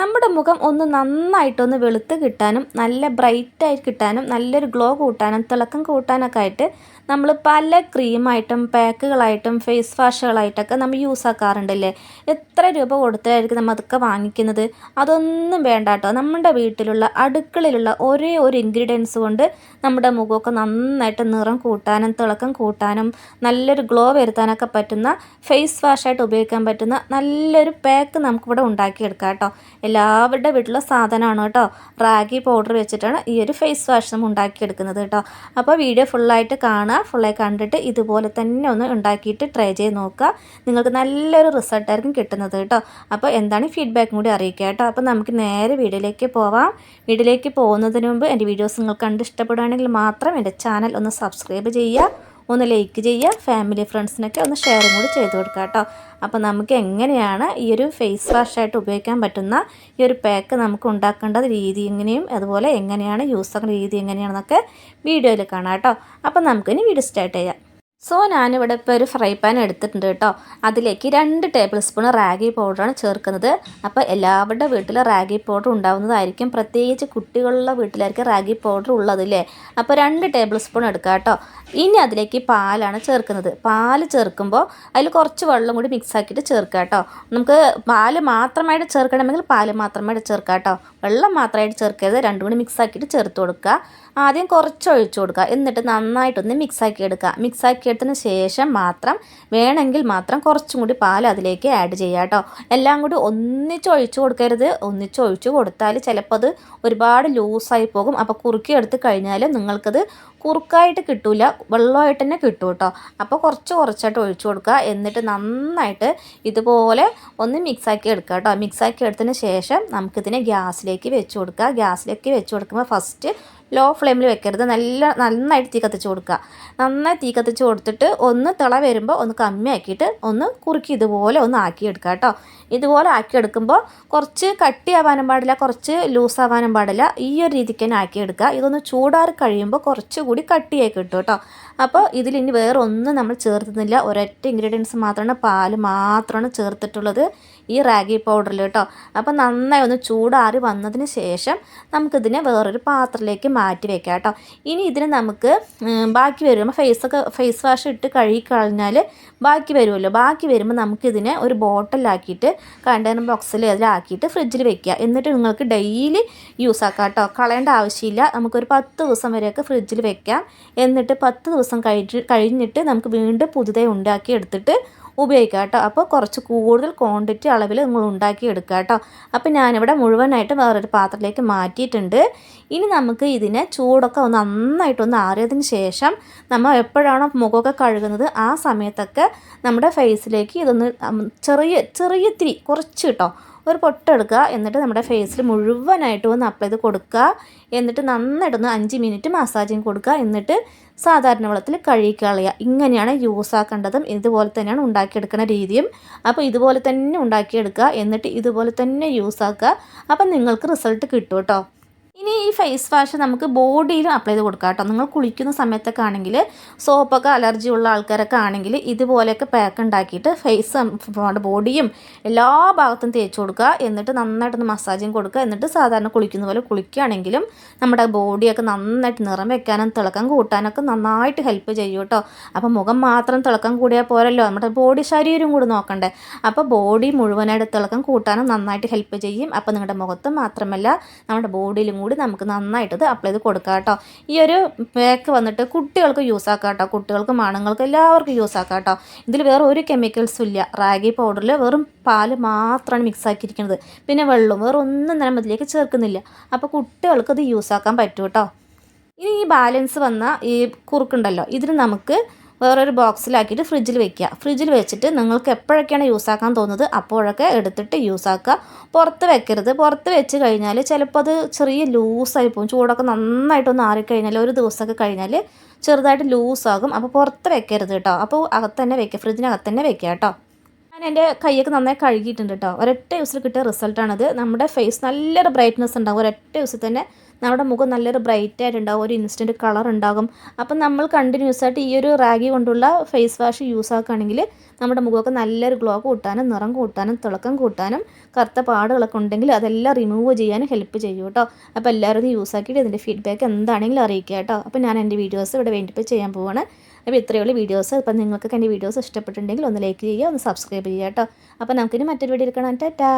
നമ്മുടെ മുഖം ഒന്ന് നന്നായിട്ടൊന്ന് വെളുത്ത് കിട്ടാനും നല്ല ബ്രൈറ്റായി കിട്ടാനും നല്ലൊരു ഗ്ലോ കൂട്ടാനും തിളക്കം കൂട്ടാനൊക്കെ ആയിട്ട് നമ്മൾ പല ക്രീമായിട്ടും പാക്കുകളായിട്ടും ഫേസ് വാഷുകളായിട്ടൊക്കെ നമ്മൾ യൂസ് ആക്കാറുണ്ടല്ലേ? എത്ര രൂപ കൊടുത്തായിരിക്കും നമ്മൾ അതൊക്കെ വാങ്ങിക്കുന്നത്? അതൊന്നും വേണ്ട കേട്ടോ. നമ്മുടെ വീട്ടിലുള്ള അടുക്കളയിലുള്ള ഒരേ ഒരു ഇൻഗ്രീഡിയൻസ് കൊണ്ട് നമ്മുടെ മുഖമൊക്കെ നന്നായിട്ട് നിറം കൂട്ടാനും തിളക്കം കൂട്ടാനും നല്ലൊരു ഗ്ലോ വരുത്താനൊക്കെ പറ്റുന്ന ഫേസ് വാഷായിട്ട് ഉപയോഗിക്കാൻ പറ്റുന്ന നല്ലൊരു പാക്ക് നമുക്കിവിടെ ഉണ്ടാക്കിയെടുക്കാം കേട്ടോ. എല്ലാവരുടെ വീട്ടിലും സാധനമാണ് കേട്ടോ. റാഗി പൗഡർ വെച്ചിട്ടാണ് ഈ ഒരു ഫേസ് വാഷ് നമ്മൾ ഉണ്ടാക്കിയെടുക്കുന്നത് കേട്ടോ. അപ്പോൾ വീഡിയോ ഫുള്ളായിട്ട് കാണുക. ഫുള്ളായി കണ്ടിട്ട് ഇതുപോലെ തന്നെ ഒന്ന് ഉണ്ടാക്കിയിട്ട് ട്രൈ ചെയ്ത് നോക്കുക. നിങ്ങൾക്ക് നല്ലൊരു റിസൾട്ടായിരിക്കും കിട്ടുന്നത് കേട്ടോ. അപ്പോൾ എന്താണ് ഫീഡ്ബാക്കും കൂടി അറിയിക്കുക കേട്ടോ. അപ്പോൾ നമുക്ക് നേരെ വീഡിയോയിലേക്ക് പോവാം. വീഡിയോയിലേക്ക് പോകുന്നതിന് മുമ്പ് എന്റെ വീഡിയോസ് നിങ്ങൾ കണ്ട് ഇഷ്ടപ്പെടുകയാണെങ്കിൽ മാത്രം എന്റെ ചാനൽ ഒന്ന് സബ്സ്ക്രൈബ് ചെയ്യുക. ഒന്ന് ലൈക്ക് ചെയ്യുക ഫാമിലി ഫ്രണ്ട്സിനൊക്കെ ഒന്ന് ഷെയറും കൂടി ചെയ്ത് കൊടുക്കുക കേട്ടോ. അപ്പോൾ നമുക്ക് എങ്ങനെയാണ് ഈ ഒരു ഫേസ് വാഷായിട്ട് ഉപയോഗിക്കാൻ പറ്റുന്ന ഈ ഒരു പാക്ക് നമുക്ക് ഉണ്ടാക്കേണ്ടത് രീതി എങ്ങനെയും അതുപോലെ എങ്ങനെയാണ് യൂസ് ആക്കുന്ന രീതി എങ്ങനെയാണെന്നൊക്കെ വീഡിയോയിൽ കാണാം കേട്ടോ. അപ്പോൾ നമുക്കിനി വീഡിയോ സ്റ്റാർട്ട് ചെയ്യാം. സോ ഞാനിവിടെ ഇപ്പോൾ ഒരു ഫ്രൈ പാൻ എടുത്തിട്ടുണ്ട് കേട്ടോ അതിലേക്ക് രണ്ട് ടേബിൾ സ്പൂൺ റാഗി പൗഡറാണ് ചേർക്കുന്നത്. അപ്പോൾ എല്ലാവരുടെ വീട്ടിൽ റാഗി പൗഡർ ഉണ്ടാവുന്നതായിരിക്കും. പ്രത്യേകിച്ച് കുട്ടികളുള്ള വീട്ടിലായിരിക്കും റാഗി പൗഡർ ഉള്ളതില്ലേ അപ്പോൾ രണ്ട് ടേബിൾ സ്പൂൺ എടുക്കുക കേട്ടോ ഇനി അതിലേക്ക് പാലാണ് ചേർക്കുന്നത്. പാൽ ചേർക്കുമ്പോൾ അതിൽ കുറച്ച് വെള്ളം കൂടി മിക്സ് ആക്കിയിട്ട് ചേർക്കുക കേട്ടോ നമുക്ക് പാൽ മാത്രമായിട്ട് ചേർക്കണമെങ്കിൽ പാൽ മാത്രമായിട്ട് ചേർക്കുക കേട്ടോ വെള്ളം മാത്രമായിട്ട് ചേർക്കരുത്. രണ്ടും കൂടി മിക്സ് ആക്കിയിട്ട് ചേർത്ത് കൊടുക്കുക. ആദ്യം കുറച്ച് ഒഴിച്ചു കൊടുക്കുക. എന്നിട്ട് നന്നായിട്ടൊന്ന് മിക്സ് ആക്കി എടുക്കുക. മിക്സ് ആക്കി എടുത്തതിന് ശേഷം മാത്രം വേണമെങ്കിൽ മാത്രം കുറച്ചും കൂടി പാൽ അതിലേക്ക് ആഡ് ചെയ്യുക കേട്ടോ എല്ലാം കൂടി ഒന്നിച്ച് ഒഴിച്ചു കൊടുക്കരുത്. ഒന്നിച്ച് ഒഴിച്ചു കൊടുത്താൽ ചിലപ്പോൾ അത് ഒരുപാട് ലൂസായി പോകും. അപ്പോൾ കുറുക്കി എടുത്ത് കഴിഞ്ഞാൽ നിങ്ങൾക്കത് കുറുക്കായിട്ട് കിട്ടില്ല വെള്ളമായിട്ട് തന്നെ കിട്ടും കേട്ടോ അപ്പോൾ കുറച്ച് കുറച്ചായിട്ട് ഒഴിച്ചു കൊടുക്കുക. എന്നിട്ട് നന്നായിട്ട് ഇതുപോലെ ഒന്ന് മിക്സാക്കി എടുക്കുക കേട്ടോ മിക്സാക്കി എടുത്തതിന് ശേഷം നമുക്കിതിനെ ഗ്യാസിലേക്ക് വെച്ച് കൊടുക്കുക. ഗ്യാസിലേക്ക് വെച്ച് കൊടുക്കുമ്പോൾ ഫസ്റ്റ് ലോ ഫ്ലെയിമിൽ വെക്കരുത്. നല്ല നന്നായിട്ട് തീ കത്തിച്ച് കൊടുക്കുക. നന്നായി തീ കത്തിച്ച് കൊടുത്തിട്ട് ഒന്ന് തിള വരുമ്പോൾ ഒന്ന് കമ്മിയാക്കിയിട്ട് ഒന്ന് കുറുക്കി ഇതുപോലെ ഒന്ന് ആക്കിയെടുക്കുക കേട്ടോ. ഇതുപോലെ ആക്കിയെടുക്കുമ്പോൾ കുറച്ച് കട്ടിയാവാനും പാടില്ല കുറച്ച് ലൂസാവാനും പാടില്ല. ഈ ഒരു രീതിക്ക് തന്നെ ആക്കിയെടുക്കുക. ഇതൊന്ന് ചൂടാറി കഴിയുമ്പോൾ കുറച്ചുകൂടി കട്ടിയായി കിട്ടും കേട്ടോ. അപ്പോൾ ഇതിലിനി വേറെ ഒന്നും നമ്മൾ ചേർത്തുന്നില്ല. ഒരൊറ്റ ഇൻഗ്രീഡിയൻസ് മാത്രമാണ്. പാൽ മാത്രമാണ് ചേർത്തിട്ടുള്ളത് ഈ റാഗി പൗഡറിൽ കേട്ടോ. അപ്പോൾ നന്നായി ഒന്ന് ചൂടാറി വന്നതിന് ശേഷം നമുക്കിതിനെ വേറൊരു പാത്രത്തിലേക്ക് മാറ്റി വെക്കാം കേട്ടോ. ഇനി ഇതിന് നമുക്ക് ബാക്കി വരുമ്പോൾ ഫേസൊക്കെ ഫേസ് വാഷ് ഇട്ട് കഴുകി കളഞ്ഞാൽ ബാക്കി വരുമല്ലോ. ബാക്കി വരുമ്പോൾ നമുക്കിതിനെ ഒരു ബോട്ടിലാക്കിയിട്ട് കണ്ടെയ്നർ ബോക്സിൽ അതിലാക്കിയിട്ട് ഫ്രിഡ്ജിൽ വെക്കുക. എന്നിട്ട് നിങ്ങൾക്ക് ഡെയിലി യൂസ് ആക്കാം കേട്ടോ. കളയേണ്ട ആവശ്യമില്ല. നമുക്കൊരു പത്ത് ദിവസം വരെയൊക്കെ ഫ്രിഡ്ജിൽ വെക്കാം. എന്നിട്ട് പത്ത് ദിവസം കഴിഞ്ഞിട്ട് കഴിഞ്ഞിട്ട് നമുക്ക് വീണ്ടും പുതുതായി ഉണ്ടാക്കി എടുത്തിട്ട് ഉപയോഗിക്കുക കേട്ടോ. അപ്പോൾ കുറച്ച് കൂടുതൽ ക്വാണ്ടിറ്റി അളവിൽ നിങ്ങൾ ഉണ്ടാക്കി എടുക്കുക കേട്ടോ. അപ്പോൾ ഞാനിവിടെ മുഴുവനായിട്ട് വേറൊരു പാത്രത്തിലേക്ക് മാറ്റിയിട്ടുണ്ട്. ഇനി നമുക്ക് ഇതിനെ ചൂടൊക്കെ ഒന്ന് നന്നായിട്ടൊന്ന് ആറിയതിന് ശേഷം നമ്മൾ എപ്പോഴാണോ മുഖമൊക്കെ കഴുകുന്നത് ആ സമയത്തൊക്കെ നമ്മുടെ ഫേസിലേക്ക് ഇതൊന്ന് ചെറിയ ചെറിയ തിരി കുറച്ച് കേട്ടോ. ഒരു പൊട്ടെടുക്കുക. എന്നിട്ട് നമ്മുടെ ഫേസിൽ മുഴുവനായിട്ട് ഒന്ന് അപ്ലൈ ചെയ്ത് കൊടുക്കുക. എന്നിട്ട് നന്നായിട്ടൊന്ന് അഞ്ച് മിനിറ്റ് മസാജിങ് കൊടുക്കുക. എന്നിട്ട് സാധാരണ വെള്ളത്തിൽ കഴുകി കളയുക. ഇങ്ങനെയാണ് യൂസ് ആക്കേണ്ടതും. ഇതുപോലെ തന്നെയാണ് ഉണ്ടാക്കിയെടുക്കുന്ന രീതിയും. അപ്പോൾ ഇതുപോലെ തന്നെ ഉണ്ടാക്കിയെടുക്കുക. എന്നിട്ട് ഇതുപോലെ തന്നെ യൂസ് ആക്കുക. അപ്പം നിങ്ങൾക്ക് റിസൾട്ട് കിട്ടും കേട്ടോ. ഇനി ഈ ഫേസ് വാഷ് നമുക്ക് ബോഡിയിലും അപ്ലൈ ചെയ്ത് കൊടുക്കാം കേട്ടോ. നിങ്ങൾ കുളിക്കുന്ന സമയത്തൊക്കെ ആണെങ്കിൽ സോപ്പൊക്കെ അലർജി ഉള്ള ആൾക്കാരൊക്കെ ആണെങ്കിൽ ഇതുപോലെയൊക്കെ പാക്ക് ഉണ്ടാക്കിയിട്ട് ഫേസ് ബോഡിയും എല്ലാ ഭാഗത്തും തേച്ച് കൊടുക്കുക. എന്നിട്ട് നന്നായിട്ടൊന്ന് മസാജും കൊടുക്കുക. എന്നിട്ട് സാധാരണ കുളിക്കുന്ന പോലെ കുളിക്കുകയാണെങ്കിലും നമ്മുടെ ബോഡിയൊക്കെ നന്നായിട്ട് നിറം വെക്കാനും തിളക്കം കൂട്ടാനൊക്കെ നന്നായിട്ട് ഹെൽപ്പ് ചെയ്യും കേട്ടോ. അപ്പോൾ മുഖം മാത്രം തിളക്കം കൂടിയാൽ പോരല്ലോ. നമ്മുടെ ബോഡി ശരീരം കൂടി നോക്കണ്ടേ. അപ്പോൾ ബോഡി മുഴുവനായിട്ട് തിളക്കം കൂട്ടാനും നന്നായിട്ട് ഹെൽപ്പ് ചെയ്യും. അപ്പോൾ നിങ്ങളുടെ മുഖത്ത് മാത്രമല്ല നമ്മുടെ ബോഡിയിലും കൂടി നമുക്ക് നന്നായിട്ട് ഇത് അപ്ലൈ ചെയ്ത് കൊടുക്കാം കേട്ടോ. ഈ ഒരു പാക്ക് വന്നിട്ട് കുട്ടികൾക്ക് യൂസ് ആക്കാം കേട്ടോ. കുട്ടികൾക്കും ആണുങ്ങൾക്കും എല്ലാവർക്കും യൂസ് ആക്കാം കേട്ടോ. ഇതിൽ വേറെ ഒരു കെമിക്കൽസും ഇല്ല. റാഗി പൗഡറിൽ വെറും പാൽ മാത്രമാണ് മിക്സ് ആക്കിയിരിക്കുന്നത്. പിന്നെ വെള്ളവും വേറെ ഒന്നും തന്നെ അതിലേക്ക് ചേർക്കുന്നില്ല. അപ്പോൾ കുട്ടികൾക്ക് ഇത് യൂസ് ആക്കാൻ പറ്റും കേട്ടോ. ഇനി ഈ ബാലൻസ് വന്ന ഈ കുറുക്കുണ്ടല്ലോ. ഇതിന് നമുക്ക് വേറൊരു ബോക്സിലാക്കിയിട്ട് ഫ്രിഡ്ജിൽ വെക്കുക. ഫ്രിഡ്ജിൽ വെച്ചിട്ട് നിങ്ങൾക്ക് എപ്പോഴൊക്കെയാണ് യൂസ് ആക്കാൻ തോന്നുന്നത് അപ്പോഴൊക്കെ എടുത്തിട്ട് യൂസ് ആക്കുക. പുറത്ത് വെക്കരുത്. പുറത്ത് വെച്ച് കഴിഞ്ഞാൽ ചിലപ്പോൾ അത് ചെറിയ ലൂസായി പോകും. ചൂടൊക്കെ നന്നായിട്ടൊന്ന് ആറിക്കഴിഞ്ഞാൽ ഒരു ദിവസമൊക്കെ കഴിഞ്ഞാൽ ചെറുതായിട്ട് ലൂസാകും. അപ്പോൾ പുറത്ത് വെക്കരുത് കേട്ടോ. അപ്പോൾ അകത്ത് തന്നെ വെക്കുക. ഫ്രിഡ്ജിനകത്ത് തന്നെ വെക്കുക കേട്ടോ. ഞാൻ എന്റെ കൈയൊക്കെ നന്നായി കഴുകിയിട്ടുണ്ട് കേട്ടോ. ഒരൊറ്റ യൂസിൽ കിട്ടിയ റിസൾട്ടാണത്. നമ്മുടെ ഫേസ് നല്ലൊരു ബ്രൈറ്റ്നസ് ഉണ്ടാകും ഒരൊറ്റ യൂസിൽ തന്നെ നമ്മുടെ മുഖം നല്ലൊരു ബ്രൈറ്റ് ആയിട്ടുണ്ടാകും ഒരു ഇൻസ്റ്റന്റ് കളർ ഉണ്ടാകും. അപ്പം നമ്മൾ കണ്ടിന്യൂസ് ആയിട്ട് ഈ ഒരു റാഗി കൊണ്ടുള്ള ഫേസ് വാഷ് യൂസ് ആക്കുകയാണെങ്കിൽ നമ്മുടെ മുഖമൊക്കെ നല്ലൊരു ഗ്ലോ കൂട്ടാനും നിറം കൂട്ടാനും തിളക്കം കൂട്ടാനും കറുത്ത പാടുകളൊക്കെ ഉണ്ടെങ്കിൽ അതെല്ലാം റിമൂവ് ചെയ്യാനും ഹെൽപ്പ് ചെയ്യും കേട്ടോ. അപ്പോൾ എല്ലാവരും ഇത് യൂസ് ആക്കിയിട്ട് ഇതിന്റെ ഫീഡ്ബാക്ക് എന്താണെങ്കിലും അറിയിക്കുക കേട്ടോ. അപ്പോൾ ഞാൻ എന്റെ വീഡിയോസ് ഇവിടെ വേണ്ടിപ്പോൾ ചെയ്യാൻ പോവാണ്. അപ്പോൾ ഉള്ളൂ വീഡിയോസ്. അപ്പം നിങ്ങൾക്ക് എന്റെ വീഡിയോസ് ഇഷ്ടപ്പെട്ടിട്ടുണ്ടെങ്കിൽ ഒന്ന് ലൈക്ക് ചെയ്യുക ഒന്ന് സബ്സ്ക്രൈബ് ചെയ്യുക കേട്ടോ. അപ്പോൾ നമുക്കിനി മറ്റൊരു വീഡിയോയിൽ കാണാം. ടാറ്റാ.